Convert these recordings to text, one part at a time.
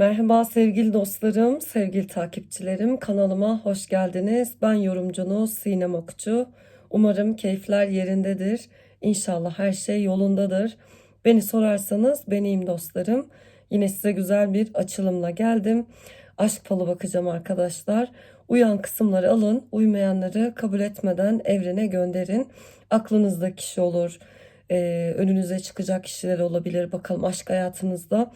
Merhaba sevgili dostlarım, sevgili takipçilerim. Kanalıma hoş geldiniz. Ben yorumcunuz Sinem Okçu. Umarım keyifler yerindedir. İnşallah her şey yolundadır. Beni sorarsanız beniyim dostlarım. Yine size güzel bir açılımla geldim. Aşk falı bakacağım arkadaşlar. Uyan kısımları alın, uymayanları kabul etmeden evrene gönderin. Aklınızda kişi olur, ee, önünüze çıkacak kişiler olabilir. Bakalım aşk hayatınızda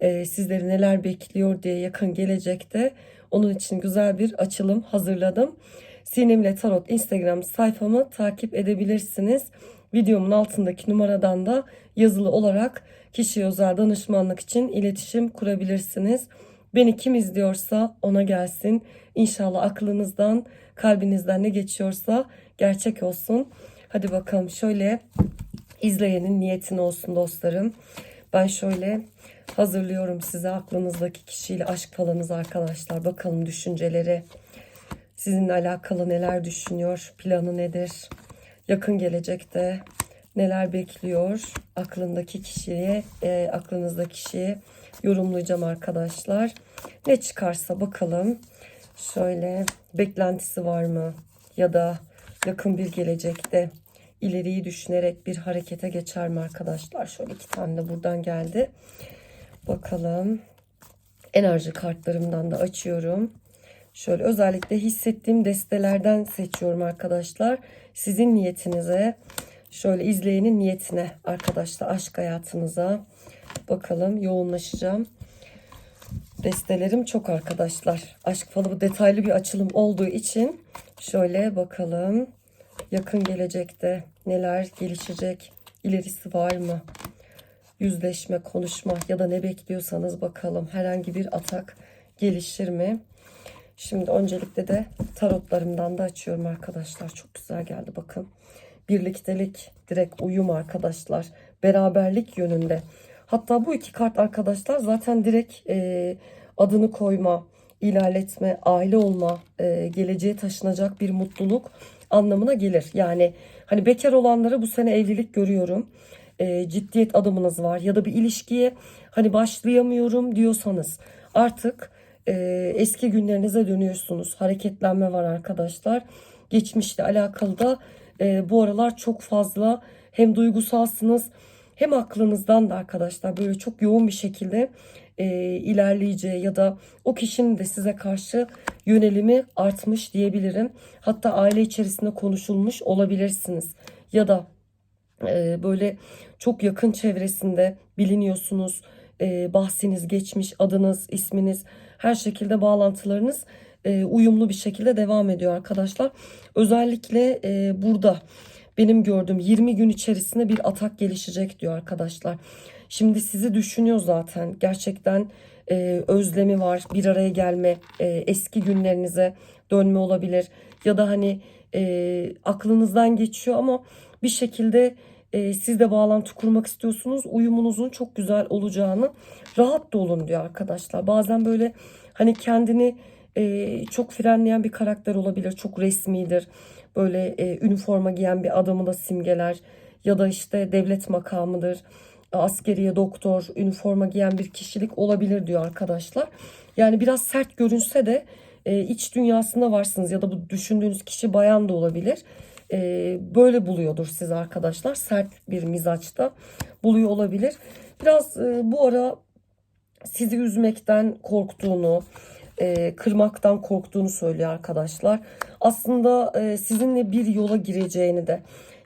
e, sizleri neler bekliyor diye yakın gelecekte. Onun için güzel bir açılım hazırladım. Sinemle Tarot Instagram sayfamı takip edebilirsiniz. Videomun altındaki numaradan da yazılı olarak kişiye özel danışmanlık için iletişim kurabilirsiniz. Beni kim izliyorsa ona gelsin. İnşallah aklınızdan, kalbinizden ne geçiyorsa gerçek olsun. Hadi bakalım şöyle izleyenin niyetine olsun dostlarım. Ben şöyle hazırlıyorum size aklınızdaki kişiyle aşk falanız arkadaşlar. Bakalım düşünceleri sizinle alakalı neler düşünüyor, planı nedir? Yakın gelecekte neler bekliyor? Aklındaki kişiye, e, aklınızdaki kişiye yorumlayacağım arkadaşlar. Ne çıkarsa bakalım. Şöyle beklentisi var mı? Ya da yakın bir gelecekte ileriyi düşünerek bir harekete geçer mi arkadaşlar? Şöyle iki tane de buradan geldi. Bakalım. Enerji kartlarımdan da açıyorum. Şöyle özellikle hissettiğim destelerden seçiyorum arkadaşlar. Sizin niyetinize, şöyle izleyenin niyetine arkadaşlar aşk hayatınıza bakalım yoğunlaşacağım. Destelerim çok arkadaşlar. Aşk falı bu detaylı bir açılım olduğu için şöyle bakalım. Yakın gelecekte neler gelişecek? İlerisi var mı? Yüzleşme, konuşma ya da ne bekliyorsanız bakalım. Herhangi bir atak gelişir mi? Şimdi öncelikle de tarotlarımdan da açıyorum arkadaşlar. Çok güzel geldi bakın. Birliktelik, direkt uyum arkadaşlar. Beraberlik yönünde. Hatta bu iki kart arkadaşlar zaten direkt e, adını koyma, ilerletme, aile olma, e, geleceğe taşınacak bir mutluluk anlamına gelir. Yani hani bekar olanlara bu sene evlilik görüyorum. E, ciddiyet adımınız var ya da bir ilişkiye hani başlayamıyorum diyorsanız artık e, eski günlerinize dönüyorsunuz. Hareketlenme var arkadaşlar. Geçmişle alakalı da e, bu aralar çok fazla hem duygusalsınız hem aklınızdan da arkadaşlar böyle çok yoğun bir şekilde e, ilerleyeceği ya da o kişinin de size karşı yönelimi artmış diyebilirim. Hatta aile içerisinde konuşulmuş olabilirsiniz ya da e, böyle çok yakın çevresinde biliniyorsunuz. E, bahsiniz geçmiş, adınız, isminiz her şekilde bağlantılarınız e, uyumlu bir şekilde devam ediyor arkadaşlar. Özellikle e, burada benim gördüğüm 20 gün içerisinde bir atak gelişecek diyor arkadaşlar. Şimdi sizi düşünüyor zaten. Gerçekten e, özlemi var. Bir araya gelme, e, eski günlerinize dönme olabilir. Ya da hani e, aklınızdan geçiyor ama bir şekilde e, siz de bağlantı kurmak istiyorsunuz. Uyumunuzun çok güzel olacağını rahat da olun diyor arkadaşlar. Bazen böyle hani kendini e, çok frenleyen bir karakter olabilir. Çok resmidir. Böyle e, üniforma giyen bir adamı da simgeler. Ya da işte devlet makamıdır. Askeriye, doktor, üniforma giyen bir kişilik olabilir diyor arkadaşlar. Yani biraz sert görünse de e, iç dünyasında varsınız ya da bu düşündüğünüz kişi bayan da olabilir. E, böyle buluyordur siz arkadaşlar. Sert bir mizaçta buluyor olabilir. Biraz e, bu ara sizi üzmekten korktuğunu, e, kırmaktan korktuğunu söylüyor arkadaşlar. Aslında e, sizinle bir yola gireceğini de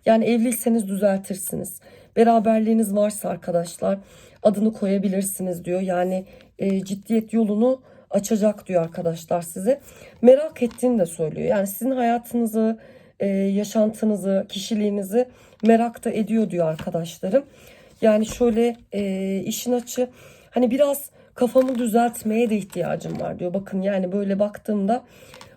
yani evliyseniz düzeltirsiniz. Beraberliğiniz varsa arkadaşlar adını koyabilirsiniz diyor. Yani e, ciddiyet yolunu açacak diyor arkadaşlar size. Merak ettiğini de söylüyor. Yani sizin hayatınızı, e, yaşantınızı, kişiliğinizi merak da ediyor diyor arkadaşlarım. Yani şöyle e, işin açı hani biraz kafamı düzeltmeye de ihtiyacım var diyor. Bakın yani böyle baktığımda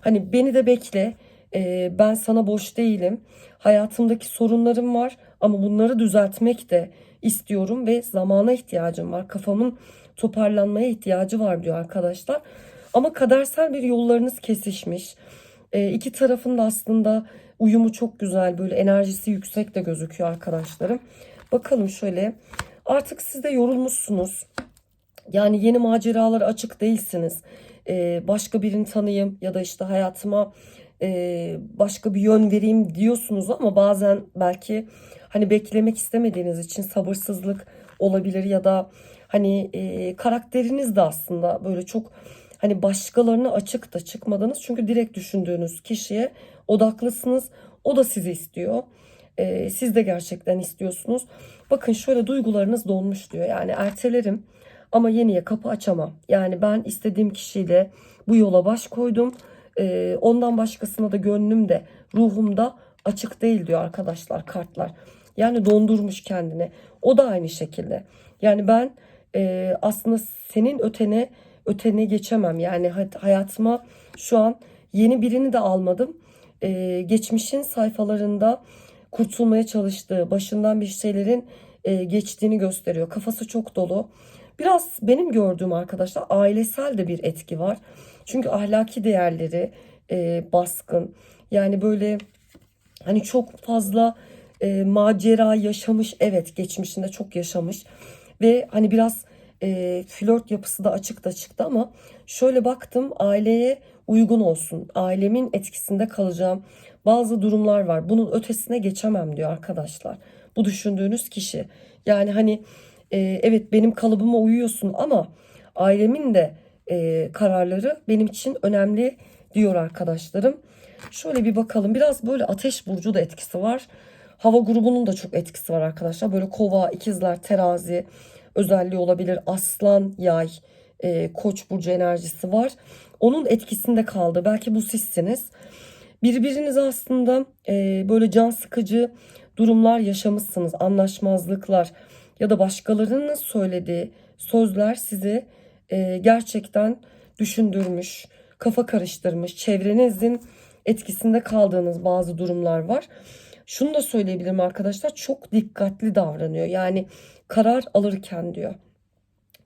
hani beni de bekle. E, ben sana boş değilim. Hayatımdaki sorunlarım var ama bunları düzeltmek de istiyorum ve zamana ihtiyacım var. Kafamın toparlanmaya ihtiyacı var diyor arkadaşlar. Ama kadersel bir yollarınız kesişmiş. E, iki tarafın da aslında uyumu çok güzel böyle enerjisi yüksek de gözüküyor arkadaşlarım. Bakalım şöyle artık siz de yorulmuşsunuz. Yani yeni maceralara açık değilsiniz. Ee, başka birini tanıyayım ya da işte hayatıma e, başka bir yön vereyim diyorsunuz ama bazen belki hani beklemek istemediğiniz için sabırsızlık olabilir ya da hani e, karakteriniz de aslında böyle çok hani başkalarına açık da çıkmadınız. Çünkü direkt düşündüğünüz kişiye odaklısınız. O da sizi istiyor. Ee, siz de gerçekten istiyorsunuz. Bakın şöyle duygularınız donmuş diyor. Yani ertelerim ama yeniye kapı açamam. Yani ben istediğim kişiyle bu yola baş koydum. Ee, ondan başkasına da gönlüm de ruhum da açık değil diyor arkadaşlar kartlar. Yani dondurmuş kendini. O da aynı şekilde. Yani ben e, aslında senin ötene ötene geçemem. Yani hay- hayatıma şu an yeni birini de almadım. Ee, geçmişin sayfalarında kurtulmaya çalıştığı, başından bir şeylerin e, geçtiğini gösteriyor. Kafası çok dolu. Biraz benim gördüğüm arkadaşlar ailesel de bir etki var. Çünkü ahlaki değerleri e, baskın. Yani böyle hani çok fazla e, macera yaşamış. Evet geçmişinde çok yaşamış. Ve hani biraz e, flört yapısı da açık da çıktı ama şöyle baktım aileye uygun olsun. Ailemin etkisinde kalacağım bazı durumlar var. Bunun ötesine geçemem diyor arkadaşlar. Bu düşündüğünüz kişi. Yani hani e, evet benim kalıbıma uyuyorsun ama ailemin de e, kararları benim için önemli diyor arkadaşlarım. Şöyle bir bakalım. Biraz böyle ateş burcu da etkisi var. Hava grubunun da çok etkisi var arkadaşlar. Böyle kova, ikizler, terazi özelliği olabilir. Aslan, yay, e, koç burcu enerjisi var. Onun etkisinde kaldı. Belki bu sizsiniz. Birbirinize aslında e, böyle can sıkıcı durumlar yaşamışsınız. Anlaşmazlıklar ya da başkalarının söylediği sözler sizi e, gerçekten düşündürmüş, kafa karıştırmış. Çevrenizin etkisinde kaldığınız bazı durumlar var. Şunu da söyleyebilirim arkadaşlar çok dikkatli davranıyor. Yani karar alırken diyor.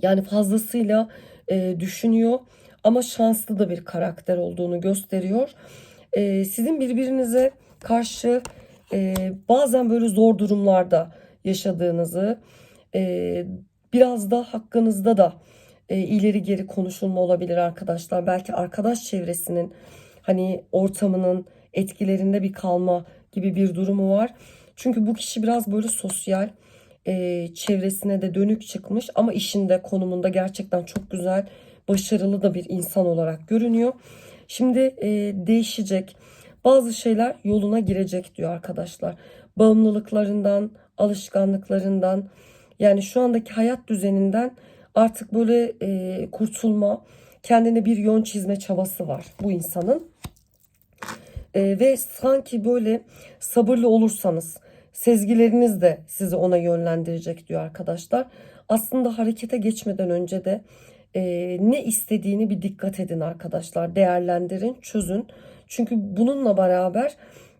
Yani fazlasıyla e, düşünüyor ama şanslı da bir karakter olduğunu gösteriyor. E, sizin birbirinize karşı e, bazen böyle zor durumlarda yaşadığınızı, e, biraz da hakkınızda da e, ileri geri konuşulma olabilir arkadaşlar. Belki arkadaş çevresinin hani ortamının etkilerinde bir kalma gibi bir durumu var. Çünkü bu kişi biraz böyle sosyal e, çevresine de dönük çıkmış ama işinde konumunda gerçekten çok güzel başarılı da bir insan olarak görünüyor. Şimdi e, değişecek bazı şeyler yoluna girecek diyor arkadaşlar. Bağımlılıklarından, alışkanlıklarından yani şu andaki hayat düzeninden artık böyle e, kurtulma, kendine bir yön çizme çabası var bu insanın. E, ve sanki böyle sabırlı olursanız sezgileriniz de sizi ona yönlendirecek diyor arkadaşlar. Aslında harekete geçmeden önce de e, ne istediğini bir dikkat edin arkadaşlar. Değerlendirin, çözün. Çünkü bununla beraber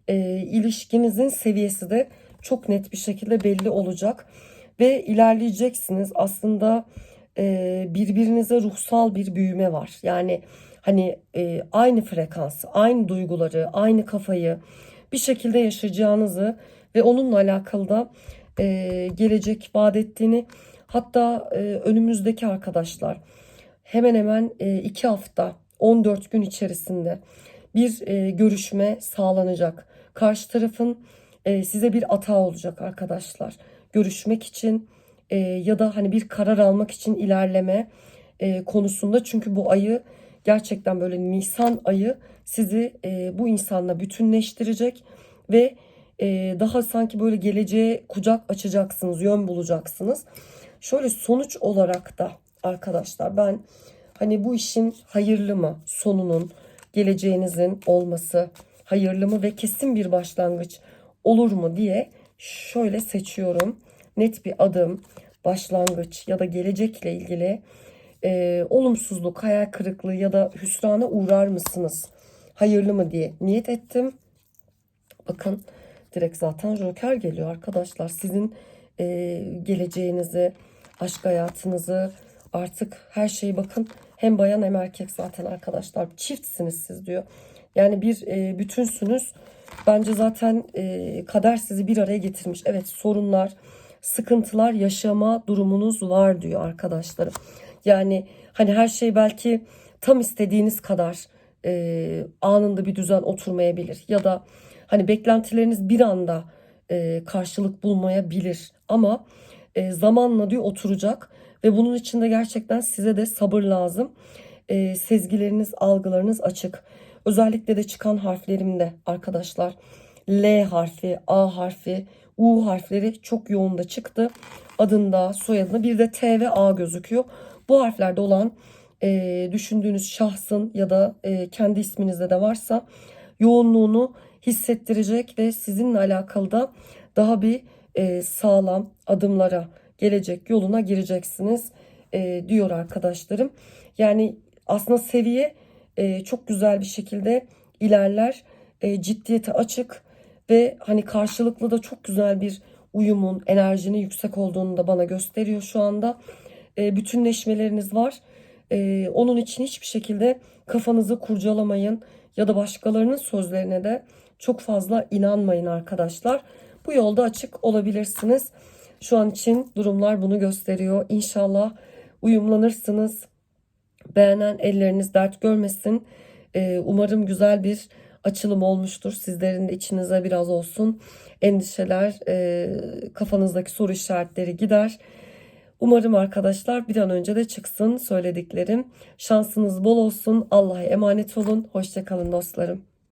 e, ilişkinizin seviyesi de çok net bir şekilde belli olacak. Ve ilerleyeceksiniz. Aslında e, birbirinize ruhsal bir büyüme var. Yani hani e, aynı frekansı, aynı duyguları, aynı kafayı bir şekilde yaşayacağınızı ve onunla alakalı da e, gelecek vaat ettiğini hatta e, önümüzdeki arkadaşlar hemen hemen e, iki hafta 14 gün içerisinde bir e, görüşme sağlanacak. Karşı tarafın e, size bir atağı olacak arkadaşlar. Görüşmek için e, ya da hani bir karar almak için ilerleme e, konusunda çünkü bu ayı gerçekten böyle Nisan ayı sizi e, bu insanla bütünleştirecek ve e, daha sanki böyle geleceğe kucak açacaksınız, yön bulacaksınız. Şöyle sonuç olarak da arkadaşlar ben hani bu işin hayırlı mı sonunun geleceğinizin olması hayırlı mı ve kesin bir başlangıç olur mu diye şöyle seçiyorum. Net bir adım, başlangıç ya da gelecekle ilgili e, olumsuzluk, hayal kırıklığı ya da hüsrana uğrar mısınız? Hayırlı mı diye niyet ettim. Bakın direkt zaten Joker geliyor arkadaşlar. Sizin e, geleceğinizi, aşk hayatınızı artık her şeyi bakın. Hem bayan hem erkek zaten arkadaşlar. Çiftsiniz siz diyor. Yani bir e, bütünsünüz. Bence zaten e, kader sizi bir araya getirmiş. Evet sorunlar, sıkıntılar yaşama durumunuz var diyor arkadaşlarım. Yani hani her şey belki tam istediğiniz kadar e, anında bir düzen oturmayabilir ya da hani beklentileriniz bir anda e, karşılık bulmayabilir ama e, zamanla diyor oturacak ve bunun için de gerçekten size de sabır lazım. E, sezgileriniz, algılarınız açık. Özellikle de çıkan harflerimde arkadaşlar L harfi, A harfi, U harfleri çok yoğunda çıktı. Adında, soyadında bir de T ve A gözüküyor. Bu harflerde olan e, düşündüğünüz şahsın ya da e, kendi isminizde de varsa yoğunluğunu hissettirecek ve sizinle alakalı da daha bir e, sağlam adımlara gelecek yoluna gireceksiniz e, diyor arkadaşlarım. Yani aslında seviye e, çok güzel bir şekilde ilerler. E, ciddiyete açık ve hani karşılıklı da çok güzel bir uyumun, enerjinin yüksek olduğunu da bana gösteriyor şu anda. E, bütünleşmeleriniz var. E, onun için hiçbir şekilde kafanızı kurcalamayın ya da başkalarının sözlerine de çok fazla inanmayın arkadaşlar. Bu yolda açık olabilirsiniz. Şu an için durumlar bunu gösteriyor. İnşallah uyumlanırsınız. Beğenen elleriniz dert görmesin. Ee, umarım güzel bir açılım olmuştur. Sizlerin de içinize biraz olsun endişeler, e, kafanızdaki soru işaretleri gider. Umarım arkadaşlar bir an önce de çıksın söylediklerim. Şansınız bol olsun. Allah'a emanet olun. Hoşçakalın dostlarım.